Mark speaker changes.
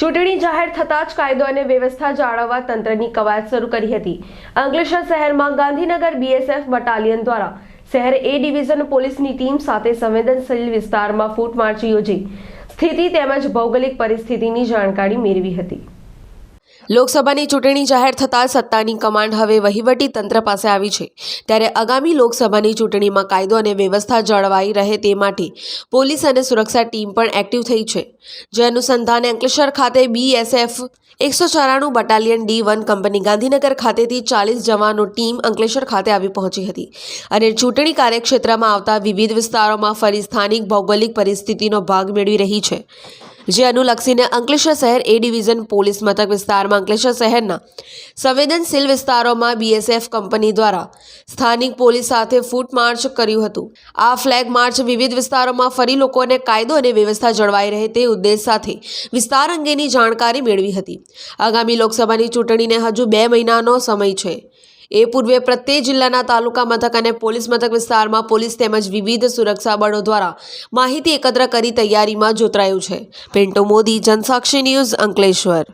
Speaker 1: ચૂંટણી જાહેર થતાં જ કાયદો અને વ્યવસ્થા જાળવવા તંત્રની કવાયત શરૂ કરી હતી. અંકલેશ્વર શહેરમાં ગાંધીનગર બીએસએફ બટાલિયન દ્વારા શહેર એ ડિવિઝન પોલીસની ટીમ સાથે સંવેદનશીલ વિસ્તારમાં ફૂટ માર્ચ યોજી. સ્થિતિ તેમજ ભૌગોલિક પરિસ્થિતિની જાણકારી મેળવી હતી. લોકસભાની ચૂંટણી જાહેર થતાં સત્તાની કમાન્ડ હવે વહીવટી તંત્ર પાસે આવી છે. ત્યારે આગામી લોકસભાની ચૂંટણીમાં કાયદો અને વ્યવસ્થા જળવાઈ રહે તે માટે પોલીસ અને સુરક્ષા ટીમ પણ એક્ટિવ થઈ છે. જે અનુસંધાને અંકલેશ્વર ખાતે બીએસએફ એકસો ચોરાણું battalion D one company Gandhinagar ખાતેથી ચાલીસ જવાનો ટીમ અંકલેશ્વર ખાતે આવી પહોંચી હતી અને ચૂંટણી કાર્યક્ષેત્રમાં આવતા વિવિધ વિસ્તારોમાં ફરી સ્થાનિક ભૌગોલિક પરિસ્થિતિનો ભાગ મેળવી રહી છે. જે અનુલક્ષીને અંકલેશ્વર શહેર એ ડિવિઝન પોલીસ મથક વિસ્તારમાં અંકલેશ્વર શહેરના સંવેદનશીલ વિસ્તારોમાં બીએસએફ કંપની દ્વારા સ્થાનિક પોલીસ સાથે ફૂટ માર્ચ કર્યું હતું. આ ફ્લેગ માર્ચ વિવિધ વિસ્તારોમાં ફરી લોકોને કાયદો અને વ્યવસ્થા જળવાઈ રહે તે ઉદ્દેશ સાથે વિસ્તાર અંગેની જાણકારી મેળવી હતી. આગામી લોકસભાની ચૂંટણીને હજુ બે મહિનાનો સમય છે. એ પૂર્વે પ્રત્યેક જિલ્લાના તાલુકા મથક અને પોલીસ મથક વિસ્તારમાં પોલીસ તેમજ વિવિધ સુરક્ષા બળો દ્વારા માહિતી એકત્ર કરી તૈયારીમાં જોતરાયું છે. પિન્ટુ મોદી, જનસાક્ષી ન્યૂઝ અંકલેશ્વર.